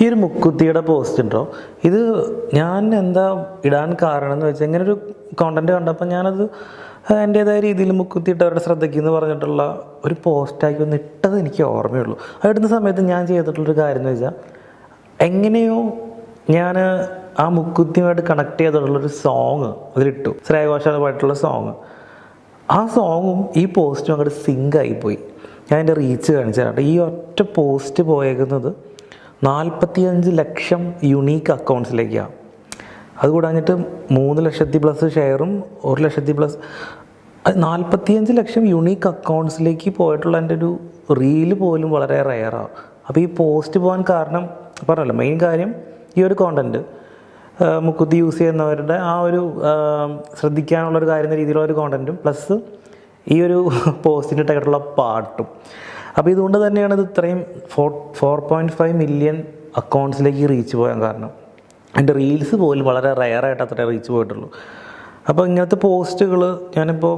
ഈ ഒരു മുക്കുത്തിയുടെ പോസ്റ്റ് ഉണ്ടോ? ഇത് ഞാൻ എന്താ ഇടാൻ കാരണം എന്ന് വെച്ചാൽ ഇങ്ങനെ ഒരു കോണ്ടന്റ് കണ്ടപ്പോൾ ഞാനത് എന്റേതായ രീതിയിൽ മുക്കുത്തിയിട്ട് അവരുടെ ശ്രദ്ധയ്ക്ക് എന്ന് പറഞ്ഞിട്ടുള്ള ഒരു പോസ്റ്റാക്കി ഒന്ന് ഇട്ടത് എനിക്ക് ഓർമ്മയുള്ളൂ. അത് ഇടുന്ന സമയത്ത് ഞാൻ ചെയ്തിട്ടുള്ളൊരു കാര്യം എന്ന് വെച്ചാൽ എങ്ങനെയോ ഞാൻ ആ മുക്കുത്തിയുമായിട്ട് കണക്ട് ചെയ്തിട്ടുള്ളൊരു സോങ് അതിലിട്ടു. ശ്രേയഘോഷാലുമായിട്ടുള്ള സോങ് ആ സോങ്ങും ഈ പോസ്റ്റും അങ്ങോട്ട് സിങ്ക് ആയിപ്പോയി ഞാൻ എന്റെ റീച്ച് കാണിച്ചു ഈ ഒറ്റ പോസ്റ്റ് പോയേക്കുന്നത് നാൽപ്പത്തിയഞ്ച് ലക്ഷം യുണീക്ക് അക്കൗണ്ട്സിലേക്കാണ് അത് കൂടാഞ്ഞിട്ട് മൂന്ന് ലക്ഷത്തി പ്ലസ് ഷെയറും ഒരു ലക്ഷത്തി പ്ലസ് നാൽപ്പത്തിയഞ്ച് ലക്ഷം യുണീക്ക് അക്കൗണ്ട്സിലേക്ക് പോയിട്ടുള്ള എന്റെ ഒരു റീൽ പോലും വളരെ റയറാണ് അപ്പോൾ ഈ പോസ്റ്റ് പോകാൻ കാരണം പറഞ്ഞല്ലോ മെയിൻ കാര്യം ഈ ഒരു കോണ്ടന്റ് മുക്കുത്തി യൂസ് ചെയ്യുന്നവരുടെ ആ ഒരു ശ്രദ്ധിക്കാനുള്ള ഒരു കാര്യം രീതിയിലുള്ള ഒരു കോണ്ടന്റും പ്ലസ് ഈ ഒരു പോസ്റ്റിന്റെ ഇട്ടായിട്ടുള്ള പാട്ടും. അപ്പോൾ ഇതുകൊണ്ട് തന്നെയാണ് ഇത് ഇത്രയും four four point five million അക്കൗണ്ട്സിലേക്ക് reach പോകാൻ കാരണം. എന്റെ റീൽസ് പോലും വളരെ റയറായിട്ട് അത്ര റീച്ച് പോയിട്ടുള്ളൂ. അപ്പോൾ ഇങ്ങനത്തെ പോസ്റ്റുകൾ ഞാനിപ്പോൾ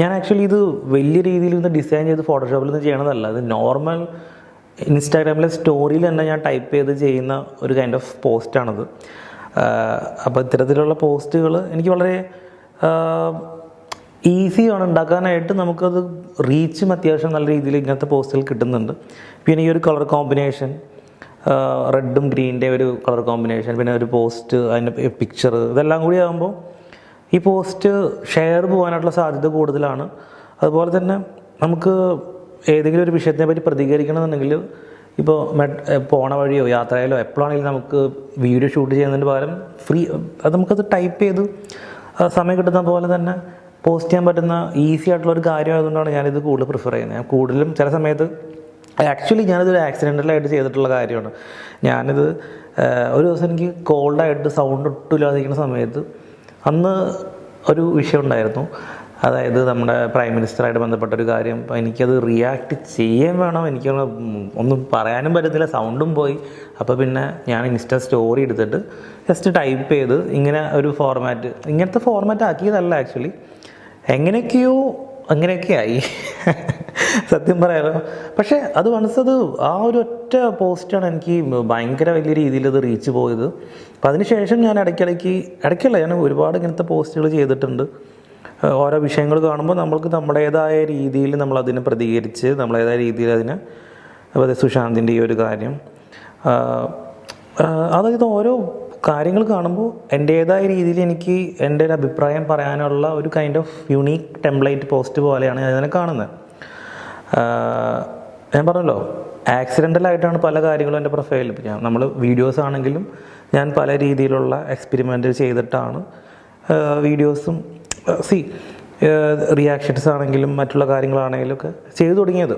ഞാൻ ആക്ച്വലി ഇത് വലിയ രീതിയിൽ ഇന്ന് ഡിസൈൻ ചെയ്ത് ഫോട്ടോഷോപ്പിൽ നിന്ന് ചെയ്യണതല്ല. ഇത് നോർമൽ ഇൻസ്റ്റാഗ്രാമിലെ സ്റ്റോറിയിൽ തന്നെ ഞാൻ ടൈപ്പ് ചെയ്ത് ചെയ്യുന്ന ഒരു കൈൻഡ് ഓഫ് പോസ്റ്റാണത് അപ്പോൾ ഇത്തരത്തിലുള്ള പോസ്റ്റുകൾ എനിക്ക് വളരെ ഈസിയാണ്. ഉണ്ടാക്കാനായിട്ട് നമുക്കത് റീച്ചും അത്യാവശ്യം നല്ല രീതിയിൽ ഇങ്ങനത്തെ പോസ്റ്റുകൾ കിട്ടുന്നുണ്ട്. പിന്നെ ഈ ഒരു കളർ കോമ്പിനേഷൻ റെഡും ഗ്രീന്റെ ഒരു കളർ കോമ്പിനേഷൻ പിന്നെ ഒരു പോസ്റ്റ് അതിന്റെ പിക്ചർ ഇതെല്ലാം കൂടി ആകുമ്പോൾ ഈ പോസ്റ്റ് ഷെയർ പോകാനായിട്ടുള്ള സാധ്യത കൂടുതലാണ്. അതുപോലെ തന്നെ നമുക്ക് ഏതെങ്കിലും ഒരു വിഷയത്തിനെ പറ്റി പ്രതികരിക്കണമെന്നുണ്ടെങ്കിൽ ഇപ്പോൾ മെഡ് പോണ വഴിയോ യാത്രയിലോ എപ്പോഴാണെങ്കിലും നമുക്ക് വീഡിയോ ഷൂട്ട് ചെയ്യുന്നതിന് പകരം ഫ്രീ അത് നമുക്കത് ടൈപ്പ് ചെയ്ത് സമയം കിട്ടുന്ന പോലെ തന്നെ പോസ്റ്റ് ചെയ്യാൻ പറ്റുന്ന ഈസി ആയിട്ടുള്ള ഒരു കാര്യമായതുകൊണ്ടാണ് ഞാനിത് കൂടുതൽ പ്രിഫർ ചെയ്യുന്നത്. ഞാൻ കൂടുതലും ചില സമയത്ത് ആക്ച്വലി ഞാനിത് ആക്സിഡന്റലായിട്ട് ചെയ്തിട്ടുള്ള കാര്യമാണ്. ഞാനിത് ഒരു ദിവസം എനിക്ക് കോൾഡായിട്ട് സൗണ്ട് ഒട്ടും സമയത്ത് അന്ന് ഒരു വിഷയം ഉണ്ടായിരുന്നു. അതായത് നമ്മുടെ പ്രൈം മിനിസ്റ്ററായിട്ട് ബന്ധപ്പെട്ട ഒരു കാര്യം. അപ്പോൾ എനിക്കത് റിയാക്ട് ചെയ്യാൻ വേണം. എനിക്ക് ഒന്നും പറയാനും പറ്റത്തില്ല. സൗണ്ടും പോയി. അപ്പോൾ പിന്നെ ഞാൻ ഇൻസ്റ്റ സ്റ്റോറി എടുത്തിട്ട് ജസ്റ്റ് ടൈപ്പ് ചെയ്ത് ഇങ്ങനെ ഒരു ഫോർമാറ്റ് ഇങ്ങനത്തെ ഫോർമാറ്റ് ആക്കിയതല്ല ആക്ച്വലി എങ്ങനെയൊക്കെയോ അങ്ങനെയൊക്കെ ആയി സത്യം പറയാലോ. പക്ഷേ അത് അത് ആ ഒരു ഒറ്റ പോസ്റ്റാണ് എനിക്ക് ഭയങ്കര വലിയ രീതിയിൽ അത് റീച്ച് പോയത്. അപ്പം അതിനുശേഷം ഞാൻ ഇടയ്ക്കിടയ്ക്ക് ഇടയ്ക്കല്ല ഞാൻ ഒരുപാട് ഇങ്ങനത്തെ പോസ്റ്റുകൾ ചെയ്തിട്ടുണ്ട്. ഓരോ വിഷയങ്ങൾ കാണുമ്പോൾ നമ്മൾക്ക് നമ്മുടേതായ രീതിയിൽ നമ്മൾ അതിനെ പ്രതികരിച്ച് നമ്മളേതായ രീതിയിൽ അതിനെ അതായത് സുശാന്തിന്റെ ഈ ഒരു കാര്യം. അതായത് ഓരോ കാര്യങ്ങൾ കാണുമ്പോൾ എന്റേതായ രീതിയിൽ എനിക്ക് എന്റെ ഒരു അഭിപ്രായം പറയാനുള്ള ഒരു kind of unique template post പോലെയാണ് ഞാൻ കാണുന്നത്. ഞാൻ പറഞ്ഞല്ലോ ആക്സിഡന്റലായിട്ടാണ് പല കാര്യങ്ങളും എന്റെ പ്രൊഫൈലിൽ ഞാൻ നമ്മൾ വീഡിയോസ് ആണെങ്കിലും ഞാൻ പല രീതിയിലുള്ള എക്സ്പെരിമെന്റ് ചെയ്തിട്ടാണ് വീഡിയോസും സി റിയാക്ഷൻസ് ആണെങ്കിലും മറ്റുള്ള കാര്യങ്ങളാണെങ്കിലും ഒക്കെ ചെയ്തു തുടങ്ങിയത്.